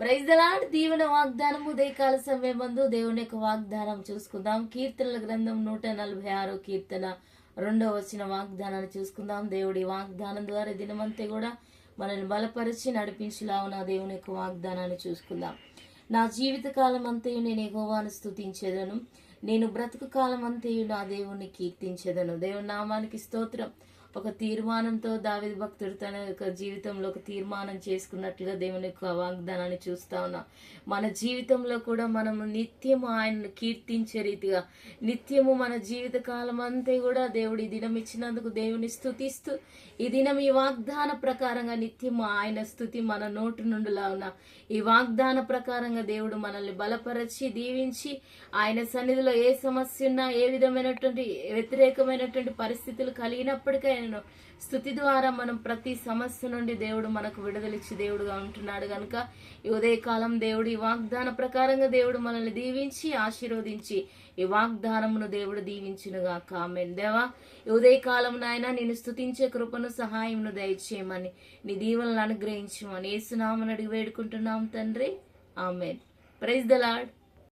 Praise లాంటి దీవెన వాగ్దానం ఉదయకాల సమయం ముందు దేవుని యొక్క వాగ్దానం చూసుకుందాం. కీర్తనల గ్రంథం నూట నలభై ఆరో కీర్తన రెండో వచ్చిన వాగ్దానాన్ని చూసుకుందాం. దేవుడి వాగ్దానం ద్వారా దినమంతే దినమంతా కూడా మనల్ని బలపరిచి నడిపించులావున దేవుని యొక్క వాగ్దానాన్ని చూసుకుందాం. నా జీవిత కాలం అంతయు నేను ఎగోవాను స్థుతించేదను నేను బ్రతుకు కాలం అంతయు నా దేవుణ్ణి కీర్తించేదను. దేవుని నామానికి స్తోత్రం. ఒక తీర్మానంతో దావిద భక్తుడు తన యొక్క జీవితంలో ఒక తీర్మానం చేసుకున్నట్లుగా దేవుని యొక్క వాగ్దానాన్ని చూస్తా ఉన్నాం. మన జీవితంలో కూడా మనము నిత్యము ఆయనను కీర్తించే రీతిగా నిత్యము మన జీవిత కాలం అంతా కూడా దేవుడు ఈ దినం ఇచ్చినందుకు దేవుని స్థుతిస్తూ ఈ దినం ఈ వాగ్దాన ప్రకారంగా నిత్యము ఆయన స్థుతి మన నోటి నుండి ఉన్న. ఈ వాగ్దాన ప్రకారంగా దేవుడు మనల్ని బలపరచి దీవించి ఆయన సన్నిధిలో ఏ సమస్య ఉన్నా ఏ విధమైనటువంటి వ్యతిరేకమైనటువంటి పరిస్థితులు కలిగినప్పటికీ కలిగినప్పటికైనా స్థుతి ద్వారా మనం ప్రతి సమస్య నుండి దేవుడు మనకు విడుదలిచ్చి దేవుడుగా ఉంటున్నాడు కనుక ఈ ఉదయకాలం దేవుడు ఈ వాగ్దాన ప్రకారంగా దేవుడు మనల్ని దీవించి ఆశీర్వదించి ఈ వాగ్దానమును దేవుడు దీవించునుగా కామెన్ దేవా ఈ ఉదయకాలం నాయన నేను స్థుతించే కృపను సహాయమును దయచేయమని నీ దీవెనలు అనుగ్రహించమని ఏసునామని అడిగి వేడుకుంటున్నాం తండ్రి. ఆమెన్. Praise the lord